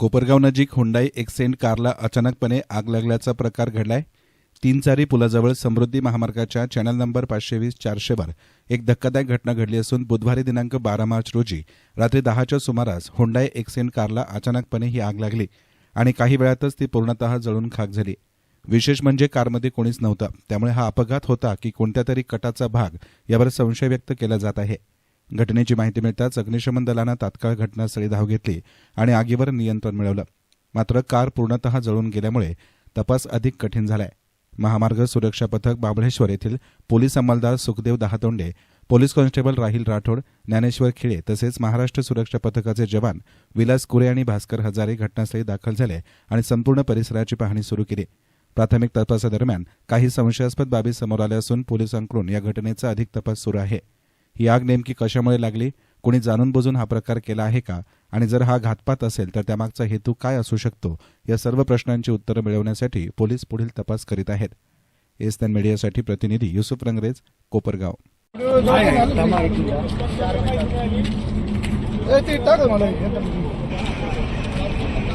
कोपरगाव नजीक Hyundai accent कारला अचानकपणे आग लागल्याचा प्रकार घडलाय. तीन चारी पुलाजवळ समृद्धी महामार्गाच्या चॅनल नंबर पाचशे वीस चारशेवर एक धक्कादायक घटना घडली असून बुधवारी दिनांक बारा मार्च रोजी रात्री दहाच्या सुमारास हुंडाई एक्सेंट कारला अचानकपणे ही आग लागली आणि काही वेळातच ती पूर्णतः जळून खाक झाली. विशेष म्हणजे कारमध्ये कोणीच नव्हतं. त्यामुळे हा अपघात होता की कोणत्या तरी कटाचा भाग यावर संशय व्यक्त केला जात आहे. घटनेची माहिती मिळताच अग्निशमन दलानं तात्काळ घटनास्थळी धाव घेतली आणि आगीवर नियंत्रण मिळवलं. मात्र कार पूर्णतः जळून गेल्यामुळे तपास अधिक कठीण झालाय. महामार्ग सुरक्षा पथक बाबळेश्वर येथील पोलीस अंमलदार सुखदेव दहातोंडे पोलीस कॉन्स्टेबल राहील राठोड ज्ञानेश्वर खिळे तसेच महाराष्ट्र सुरक्षा पथकाचे जवान विलास कुरे आणि भास्कर हजारे घटनास्थळी दाखल झाले आणि संपूर्ण परिसराची पाहणी सुरू केली. प्राथमिक तपासादरम्यान काही संशयास्पद बाबी समोर आल्या असून पोलिसांकडून या घटनेचा अधिक तपास सुरू आहे. ही आग नेमकी कशामुळे लागली? कोणी जाणून बुजून हा प्रकार केला आहे का? आणि जर हा घातपात असेल तर त्यामागचा हेतू काय असू शकतो? या सर्व प्रश्नांची उत्तरं मिळवण्यासाठी पोलीस पुढील तपास करीत आहेत. एसएन मीडियासाठी प्रतिनिधी युसुफ रंगरेज कोपरगाव.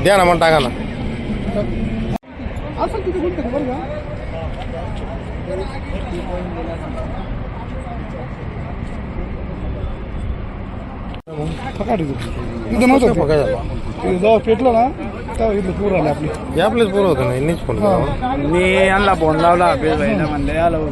द्या ना मग टाका ना. असं तिथे नव्हतं झाला. ते जेव्हा पेटलं ना तेव्हा इथलं पूर आले आपले. आपलेच पोरं होतं ना यांनीच फोन केला मी यांना फोन लावला म्हणलं आलो